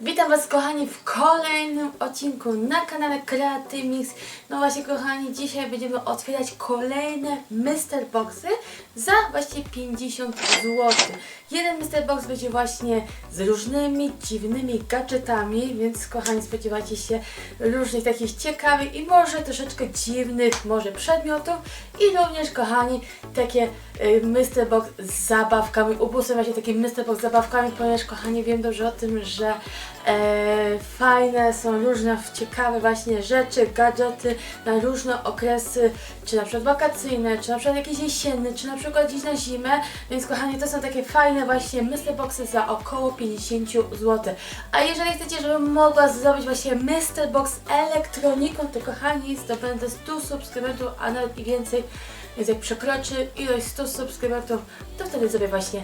Witam Was kochani w kolejnym odcinku na kanale Creatymix. No właśnie kochani, dzisiaj będziemy otwierać kolejne Myster Boxy za właśnie 50 zł. Jeden Myster Box będzie właśnie z różnymi dziwnymi gadżetami, więc kochani spodziewajcie się różnych takich ciekawych i może troszeczkę dziwnych może przedmiotów i również kochani takie y, Myster Box z zabawkami. Ubóstwiam właśnie taki Myster Box z zabawkami, ponieważ kochani wiem dobrze o tym, że e, fajne są różne ciekawe właśnie rzeczy, gadżety na różne okresy, czy na przykład wakacyjne, czy na przykład jakieś jesienne, czy na przykład gdzieś na zimę, więc kochani to są takie fajne właśnie Myster Boxy za około 50 zł. A jeżeli chcecie, żebym mogła zrobić właśnie Myster Box elektroniką, to kochani zdobędę 100 subskrybentów, a nawet i więcej, więc jak przekroczy ilość 100 subskrybentów, to wtedy zrobię właśnie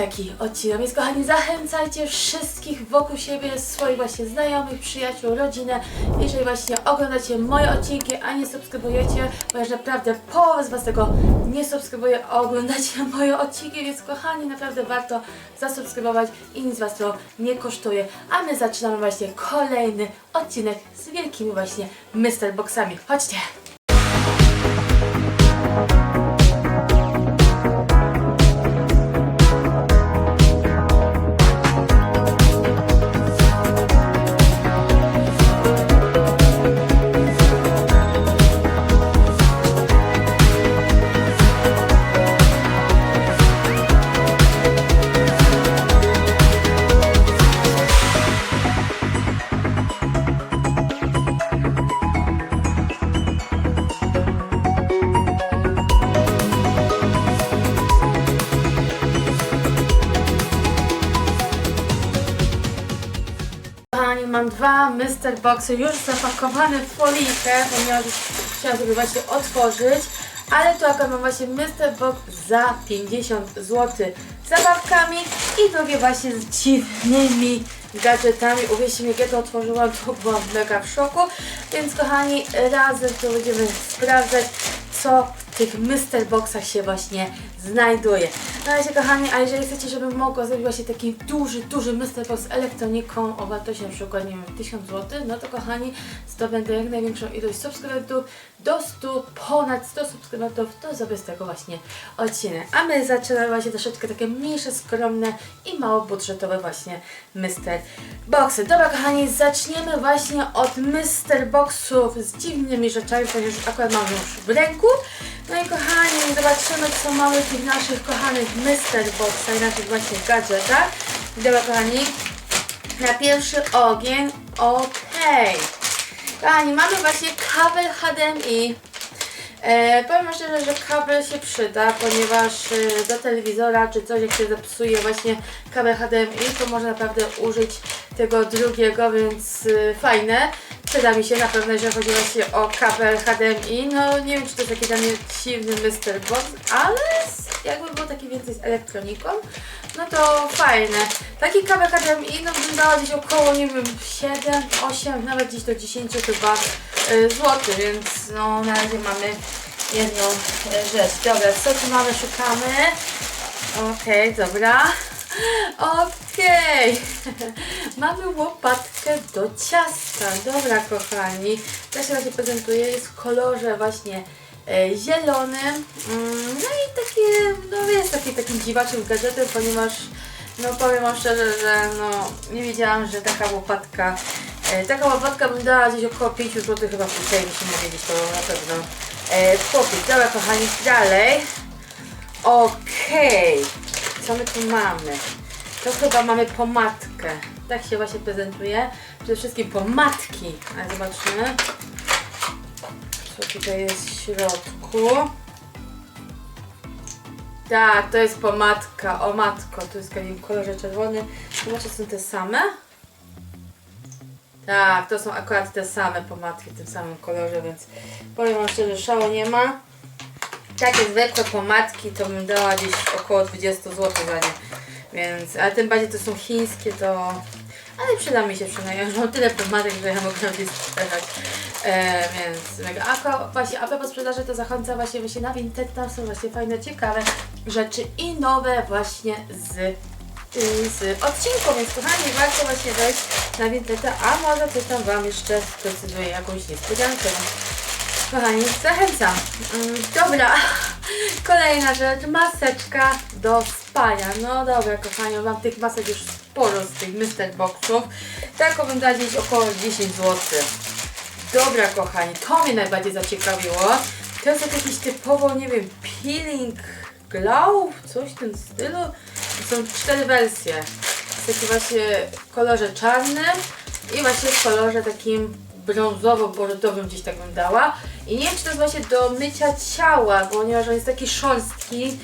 taki odcinek. Więc kochani, zachęcajcie wszystkich wokół siebie, swoich właśnie znajomych, przyjaciół, rodzinę. Jeżeli właśnie oglądacie moje odcinki, a nie subskrybujecie, ponieważ naprawdę połowa z Was tego nie subskrybuje, a oglądacie moje odcinki, więc kochani, naprawdę warto zasubskrybować i nic Was to nie kosztuje. A my zaczynamy właśnie kolejny odcinek z wielkimi właśnie Myster Boxami. Chodźcie! Myster Boxy już zapakowane w folijkę, ponieważ chciałam sobie właśnie otworzyć. Ale tu akurat mam właśnie Myster Box za 50 zł zabawkami i drugie właśnie z dziwnymi gadżetami. Uwierzcie mi, ja to otworzyłam, to byłam mega w szoku. Więc kochani, razem to będziemy sprawdzać, co w tych Myster Boxach się właśnie znajduje. Na razie kochani, a jeżeli chcecie, żebym mogła zrobić właśnie taki duży, duży Myster Box z elektroniką o wartości na przykład, nie wiem, 1000 zł, no to kochani, zdobędę jak największą ilość subskrybentów, do 100, ponad 100 subskrybentów, to zrobię z tego właśnie odcinek. A my zaczynamy właśnie troszeczkę takie mniejsze, skromne i mało budżetowe właśnie Myster Boxy. Dobra kochani, zaczniemy właśnie od Myster Boxów z dziwnymi rzeczami, ponieważ akurat mam już w ręku. No i kochani, zobaczymy co mamy tych naszych kochanych Myster Boxach i na tych właśnie gadżetach. Dobra kochani, na pierwszy ogień, okej. Kochani, mamy właśnie kabel HDMI. E, powiem szczerze, że kabel się przyda, ponieważ e, do telewizora czy coś, jak się zepsuje właśnie kabel HDMI, to można naprawdę użyć tego drugiego, więc e, fajne. Przyda mi się na pewno, jeżeli chodzi właśnie o kabel HDMI. No nie wiem, czy to jest taki dla mnie dziwny Myster Box, ale jakby był taki więcej z elektroniką, no to fajne. Taki kabel HDMI no bym dała gdzieś około, nie wiem, 7, 8, nawet gdzieś do 10 chyba y, złotych, więc no na razie mamy jedną y, rzecz. Dobra, co tu mamy, szukamy. Okej, dobra. Okej. Mamy łopatkę do ciasta. Dobra, kochani. Ta się właśnie prezentuje. Jest w kolorze właśnie e, zielonym. Mm, no i takie, no jest taki, takim dziwacznym gadżetem, ponieważ no powiem wam szczerze, że no nie wiedziałam, że taka łopatka, e, taka łopatka bym dała gdzieś około 5 zł chyba w tutaj, musimy wiedzieć to na pewno e, kupić. Dobra, kochani, dalej. Okej, co my tu mamy? To chyba mamy pomadkę. Tak się właśnie prezentuje. Przede wszystkim pomadki. Ale zobaczymy, co tutaj jest w środku. Tak, to jest pomadka. O matko, tu jest w kolorze czerwonym. Zobaczcie, są te same. Tak, to są akurat te same pomadki w tym samym kolorze, więc powiem Wam szczerze, szału nie ma. Takie zwykłe pomadki to bym dała gdzieś około 20 zł za nie. Więc, ale tym bardziej to są chińskie, to... Ale przyda mi się przynajmniej, że mam tyle pomadek, że ja mogę gdzieś sprzedać. E, więc mega. A właśnie, a propos sprzedaży, to zachęcam właśnie, właśnie na Vinted, tam są właśnie fajne, ciekawe rzeczy i nowe właśnie z, y, z odcinku, więc kochani, warto właśnie wejść na Vinted, a może coś tam Wam jeszcze zdecyduję, jakąś niespodziankę. Kochani, zachęcam. Mm, Dobra, kolejna rzecz, maseczka do spania. No dobra, kochani, mam tych masek już sporo z tych Mr. Boxów. Taką bym dała gdzieś około 10 zł. Dobra, kochani, to mnie najbardziej zaciekawiło. To jest jakiś typowo, nie wiem, peeling glow, coś w tym stylu. Są cztery wersje. Jest taki właśnie w kolorze czarnym i właśnie w kolorze takim brązowo-borodowym gdzieś tak bym dała. I nie wiem, czy to jest właśnie do mycia ciała, ponieważ on jest taki szorstki.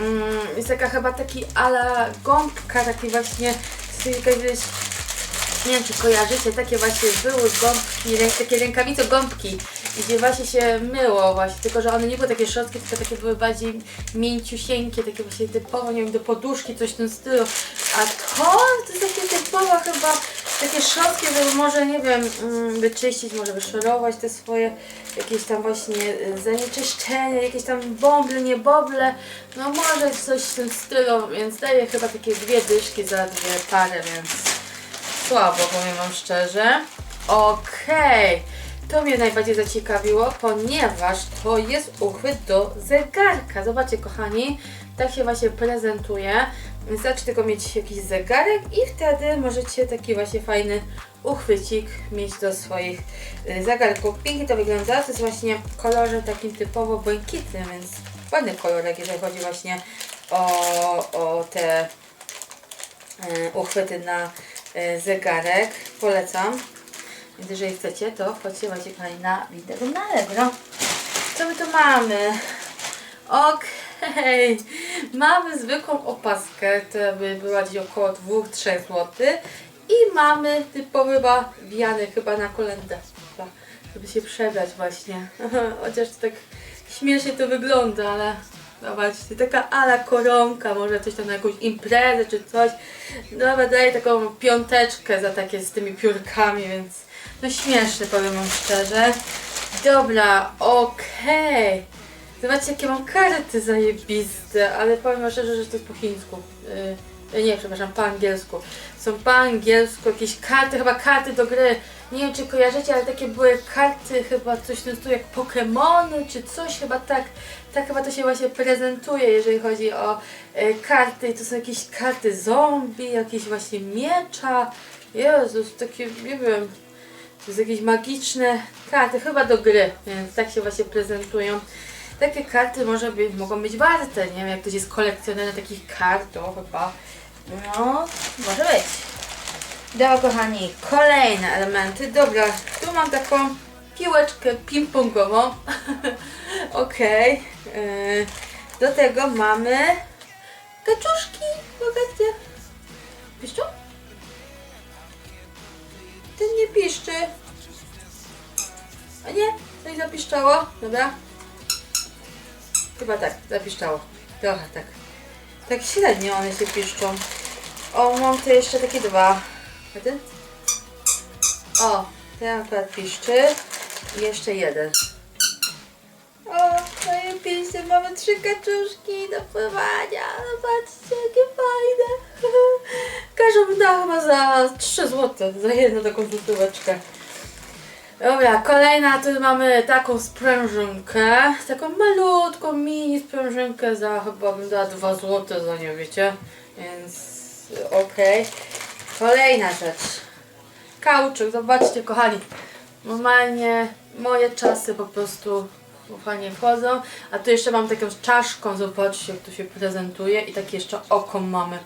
Mm, jest taka chyba taki ala gąbka, taki właśnie, jest jakaś nie wiem czy kojarzycie, takie właśnie były gąbki, takie rękawice gąbki, gdzie właśnie się myło właśnie, tylko że one nie były takie szorstkie, tylko takie były bardziej mięciusieńkie, takie właśnie typowo, nie wiem, do poduszki, coś w tym stylu. A to, to jest takie typowo chyba takie szorstkie, żeby może, nie wiem, mm, wyczyścić, może wyszorować te swoje jakieś tam właśnie y, zanieczyszczenia, jakieś tam bąble, nie boble, no może coś w tym stylu, więc daję chyba takie dwie dyszki za dwie pary, więc słabo, powiem Wam szczerze. Okej, to mnie najbardziej zaciekawiło, ponieważ to jest uchwyt do zegarka. Zobaczcie, kochani, tak się właśnie prezentuje. Wystarczy tylko mieć jakiś zegarek i wtedy możecie taki właśnie fajny uchwycik mieć do swoich y, zegarków. Pięknie to wygląda, to jest właśnie w kolorze takim typowo błękitnym, więc ładny kolorek, jeżeli chodzi właśnie o, o te y, uchwyty na y, zegarek. Polecam. Więc jeżeli chcecie, to wchodźcie właśnie na wideo na Allegro. Co my tu mamy? Okej, mamy zwykłą opaskę, która by była gdzieś około 2-3 zł. I mamy typowy chyba wiany chyba na kolędę, żeby się przebrać właśnie. Chociaż to tak śmiesznie to wygląda, ale zobaczcie, taka ala koronka, może coś tam na jakąś imprezę czy coś. Dobra, daję taką piąteczkę za takie z tymi piórkami, więc no śmieszne powiem wam szczerze. Dobra, okej. Zobaczcie jakie mam karty zajebiste, ale powiem szczerze, że to jest po chińsku. Yy, nie, przepraszam, po angielsku. Są po angielsku jakieś karty, chyba karty do gry. Nie wiem czy kojarzycie, ale takie były karty chyba coś tym stylu jak Pokémony czy coś chyba tak. Tak chyba to się właśnie prezentuje, jeżeli chodzi o e, karty. I to są jakieś karty zombie, jakieś właśnie miecza. Jezus, takie, nie wiem, to jest jakieś magiczne karty, chyba do gry, więc tak się właśnie prezentują. Takie karty może by, mogą być warte, nie wiem, jak ktoś jest kolekcjonerem takich kart, to chyba, no, może być. Dobra, kochani, kolejne elementy. Dobra, tu mam taką piłeczkę ping-pongową. Okej. Yy, Do tego mamy kaczuszki. Zobaczcie. Piszczą? Ten nie piszczy. A nie, coś zapiszczało. Dobra. Chyba tak, zapiszczało. Trochę tak. Tak średnio one się piszczą. O, mam tu jeszcze takie dwa. O, ten akurat piszczy. I jeszcze jeden. O, zajebiście, mamy trzy kaczuszki do pływania. Zobaczcie, jakie fajne. Każą dała chyba za 3 zł, za jedną taką złotóweczkę. Dobra, kolejna, tu mamy taką sprężynkę, taką malutką mini sprężynkę za chyba bym dała 2 zł za nią, wiecie? Więc okej. Kolejna rzecz. Kauczyk, zobaczcie kochani. Normalnie moje czasy po prostu fajnie wchodzą. A tu jeszcze mam taką czaszką, zobaczcie jak to się prezentuje i takie jeszcze oko mamy.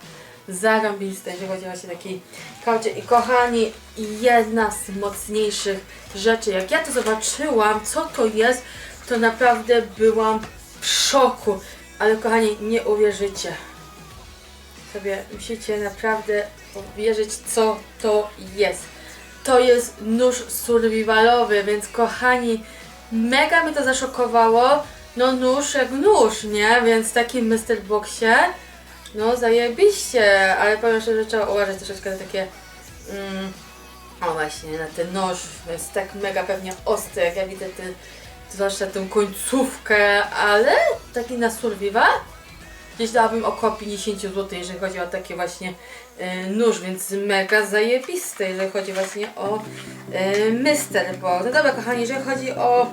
Zarąbiste, jeżeli chodzi właśnie taki kauczyk. I kochani, jedna z mocniejszych rzeczy. Jak ja to zobaczyłam, co to jest, to naprawdę byłam w szoku. Ale kochani, nie uwierzycie sobie musicie naprawdę uwierzyć, co to jest. To jest nóż survivalowy, więc kochani, mega mnie to zaszokowało. No nóż jak nóż, nie? Więc w takim Mr. Boxie, no zajebiście, ale powiem szczerze, że trzeba uważać troszeczkę na takie, mm, o właśnie, na ten nóż, jest tak mega pewnie ostry, jak ja widzę ten, zwłaszcza tę końcówkę, ale taki na survival, gdzieś dałabym około 50 zł, jeżeli chodzi o takie właśnie e, nóż, więc mega zajebiste, jeżeli chodzi właśnie o Mr. Box. No dobra kochani, jeżeli chodzi o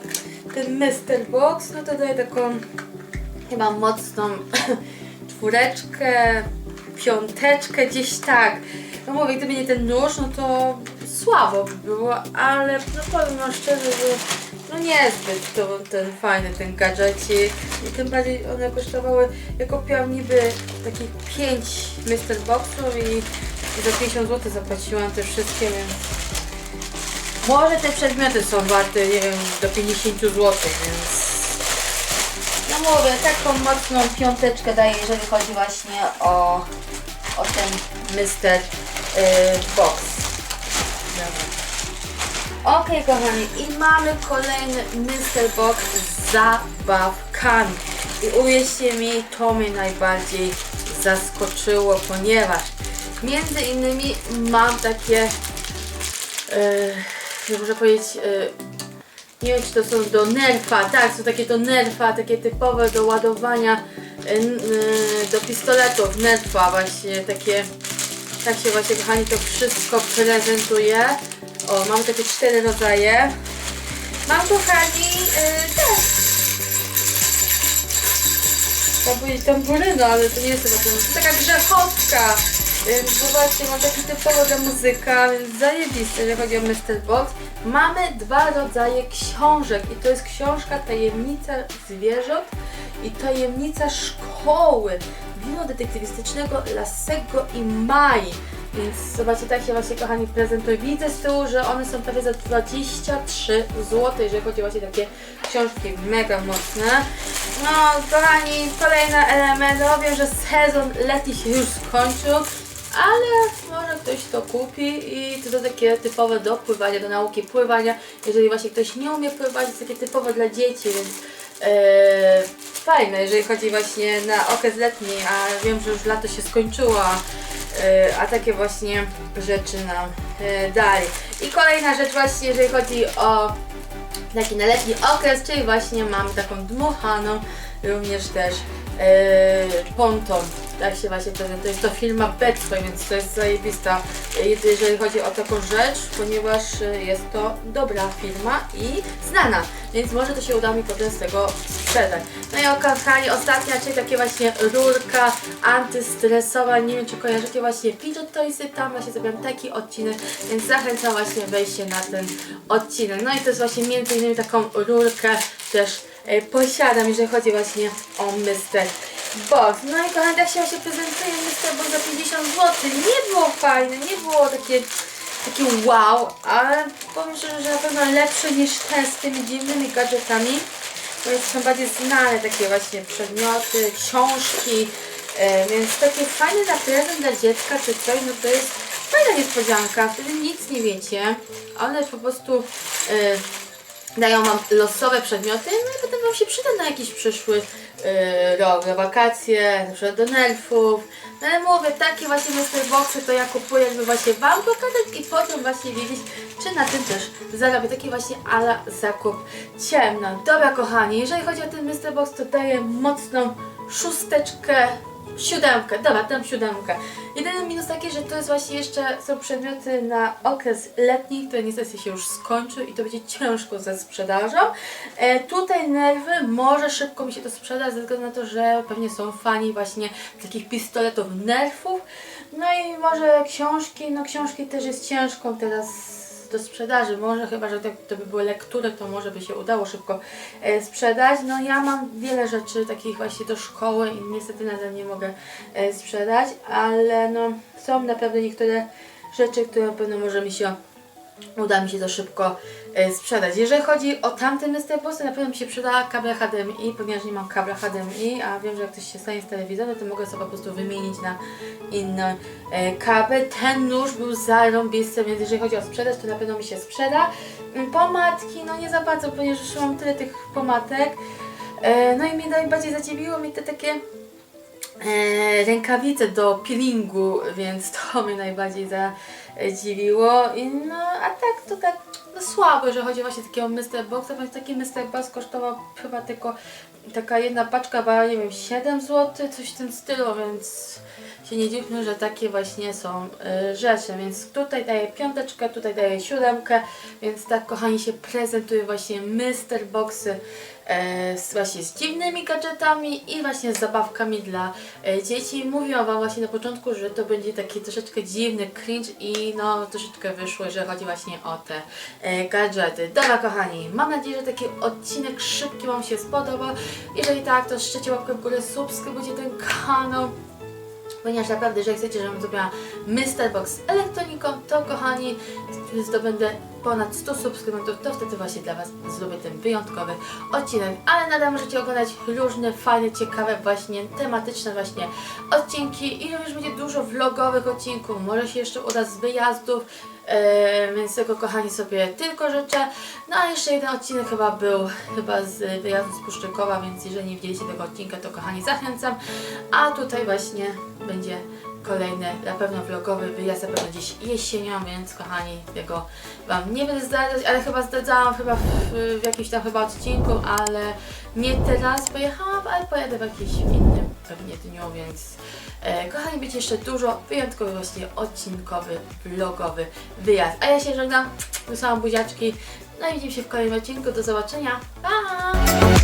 ten Mr. Box, no to daję taką chyba mocną czwóreczkę, piąteczkę, gdzieś tak. No mówię, gdyby nie ten nóż, no to słabo by było, ale no powiem no szczerze, że no niezbyt to ten fajny ten gadżecik i tym bardziej one kosztowały, ja kupiłam niby takich 5 Mr. Boxów i, i za 50 zł zapłaciłam te wszystkie, więc może te przedmioty są warte, nie wiem, do 50 zł, więc mówię, taką mocną piąteczkę daję, jeżeli chodzi właśnie o, o ten Mr. y, Box. Okej kochani, i mamy kolejny Mr. Box z zabawkami. I uwierzcie mi, to mnie najbardziej zaskoczyło, ponieważ między innymi mam takie, yy, muszę powiedzieć, yy, nie wiem czy to są do nerfa, tak, są takie do nerfa, takie typowe do ładowania y, y, do pistoletów nerfa właśnie, takie, tak się właśnie kochani to wszystko prezentuje. O, mamy takie cztery rodzaje. Mam kochani y, też. Chciałam powiedzieć ale to nie jest chyba to taka grzechowka. Więc zobaczcie, mam taki typowo dla muzyka, więc zajebiste, jeżeli chodzi o Mr. Box. Mamy dwa rodzaje książek i to jest książka Tajemnica Zwierząt i Tajemnica Szkoły Wino Detektywistycznego Lasego i Mai. Więc zobaczcie, tak się właśnie kochani prezentuje. Widzę z tyłu, że one są prawie za 23 zł, jeżeli chodzi właśnie o takie książki mega mocne. No, kochani, kolejny element. Wiem, że sezon letni się już skończył, ale może ktoś to kupi i to, to takie typowe do pływania, do nauki pływania. Jeżeli właśnie ktoś nie umie pływać, jest takie typowe dla dzieci, więc e, fajne, jeżeli chodzi właśnie na okres letni, a wiem, że już lato się skończyło, a, e, a takie właśnie rzeczy nam e, dali. I kolejna rzecz właśnie, jeżeli chodzi o taki na letni okres, czyli właśnie mam taką dmuchaną, również też e, ponton. Tak się właśnie prezentuje. To firma Betway, więc to jest zajebista, jeżeli chodzi o taką rzecz, ponieważ e, jest to dobra firma i znana, więc może to się uda mi potem z tego sprzedać. No i kochani, ostatnia, czyli takie właśnie rurka antystresowa, nie wiem czy kojarzycie właśnie Fidget Toysy, tam właśnie zrobiłam taki odcinek, więc zachęcam właśnie wejście na ten odcinek. No i to jest właśnie między innymi taką rurkę też posiadam, jeżeli chodzi właśnie o Mr. Box. No i kochani, tak się właśnie prezentuje Mr. Box za 50 zł. Nie było fajne, nie było takie takie wow, ale powiem szczerze, że na pewno lepsze niż te z tymi dziwnymi gadżetami, bo są bardziej znane takie właśnie przedmioty, książki, e, więc takie fajne na prezent dla dziecka czy coś, no to jest fajna niespodzianka, wtedy nic nie wiecie, one po prostu e, dają Wam losowe przedmioty, no i potem Wam się przyda na jakiś przyszły yy, rok, na wakacje, na przykład do nerfów. No ale mówię, takie właśnie Mr. Boxy to ja kupuję, żeby właśnie Wam pokazać i potem właśnie wiedzieć, czy na tym też zarobię. Taki właśnie ala zakup ciemno. Dobra kochani, jeżeli chodzi o ten Mr. Box, to daję mocną szósteczkę, siódemkę, dobra, dam siódemkę. Jedyny minus taki, że to jest właśnie jeszcze, są przedmioty na okres letni, które niestety się już skończy i to będzie ciężko ze sprzedażą. E, tutaj nerwy, może szybko mi się to sprzeda, ze względu na to, że pewnie są fani właśnie takich pistoletów nerfów. No i może książki, no książki też jest ciężko teraz do sprzedaży. Może chyba, że to, to by były lektury, to może by się udało szybko e, sprzedać. No ja mam wiele rzeczy takich właśnie do szkoły i niestety nadal nie mogę e, sprzedać, ale no są naprawdę niektóre rzeczy, które na pewno może mi się uda mi się to szybko e, sprzedać. Jeżeli chodzi o tamte. Bossy, na pewno mi się przyda kabel HDMI, ponieważ nie mam kabla HDMI, a wiem, że jak coś się stanie z telewizorem, to mogę sobie po prostu wymienić na inny e, kabel. Ten nóż był zarąbisty, więc jeżeli chodzi o sprzedaż, to na pewno mi się sprzeda. Mm, Pomadki, no nie za bardzo, ponieważ już mam tyle tych pomadek. E, no i mnie najbardziej zadziwiło mi te takie rękawice do peelingu, więc to mnie najbardziej zadziwiło. I no, a tak to tak no, słabo, że chodzi właśnie o takiego Mr. Boxa, więc taki Mr. Box kosztował chyba tylko taka jedna paczka była, nie wiem, 7 zł, coś w tym stylu, więc się nie dziwmy, że takie właśnie są y, rzeczy, więc tutaj daję piąteczkę, tutaj daję siódemkę, więc tak kochani się prezentuje właśnie Mr. Boxy e, z, właśnie z dziwnymi gadżetami i właśnie z zabawkami dla e, dzieci. Mówiłam Wam właśnie na początku, że to będzie taki troszeczkę dziwny cringe i no troszeczkę wyszło, że chodzi właśnie o te e, gadżety. Dobra kochani, mam nadzieję, że taki odcinek szybki Wam się spodobał. Jeżeli tak, to szczecie łapkę w górę, subskrybujcie ten kanał. Ponieważ naprawdę, jeżeli chcecie, żebym zrobiła Mr. Box z elektroniką, to kochani, zdobędę ponad 100 subskrybentów, to wtedy właśnie dla Was zrobię ten wyjątkowy odcinek. Ale nadal możecie oglądać różne fajne, ciekawe, właśnie tematyczne właśnie odcinki i również będzie dużo vlogowych odcinków, może się jeszcze uda z wyjazdów, e, więc tego kochani sobie tylko życzę. No a jeszcze jeden odcinek chyba był chyba z wyjazdu z Puszczykowa, więc jeżeli nie widzieliście tego odcinka, to kochani zachęcam. A tutaj właśnie będzie kolejny, na pewno vlogowy wyjazd, na pewno gdzieś jesienią, więc kochani, tego Wam nie będę zdradzać, ale chyba zdradzałam chyba w, w jakimś tam chyba odcinku, ale nie teraz pojechałam, ale pojadę w jakimś innym pewnie dniu, więc e, kochani, będzie jeszcze dużo wyjątkowy właśnie odcinkowy, vlogowy wyjazd. A ja się żegnam, wysłałam buziaczki, no i widzimy się w kolejnym odcinku, do zobaczenia, pa!